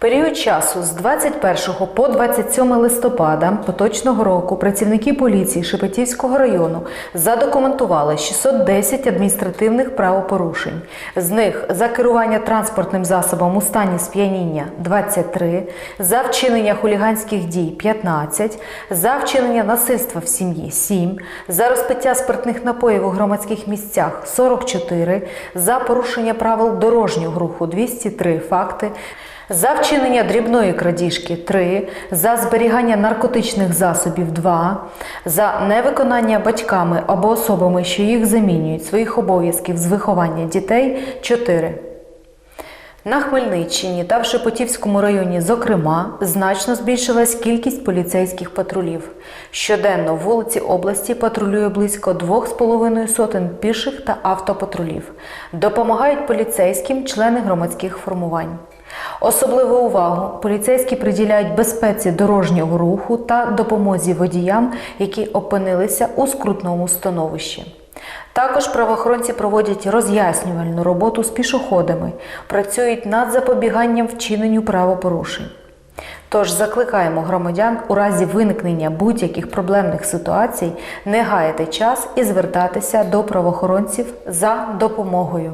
Період часу з 21 по 27 листопада поточного року працівники поліції Шепетівського району задокументували 610 адміністративних правопорушень. З них за керування транспортним засобом у стані сп'яніння 23, за вчинення хуліганських дій 15, за вчинення насильства в сім'ї 7, за розпиття спиртних напоїв у громадських місцях 44, за порушення правил дорожнього руху 203 факти. За вчинення дрібної крадіжки 3, за зберігання наркотичних засобів 2, за невиконання батьками або особами, що їх замінюють своїх обов'язків з виховання дітей 4. На Хмельниччині та в Шепотівському районі, зокрема, значно збільшилась кількість поліцейських патрулів. Щоденно вулиці області патрулює близько 2,5 сотень піших та автопатрулів. Допомагають поліцейським члени громадських формувань. Особливу увагу поліцейські приділяють безпеці дорожнього руху та допомозі водіям, які опинилися у скрутному становищі. Також правоохоронці проводять роз'яснювальну роботу з пішоходами, працюють над запобіганням вчиненню правопорушень. Тож закликаємо громадян у разі виникнення будь-яких проблемних ситуацій не гаяти час і звертатися до правоохоронців за допомогою.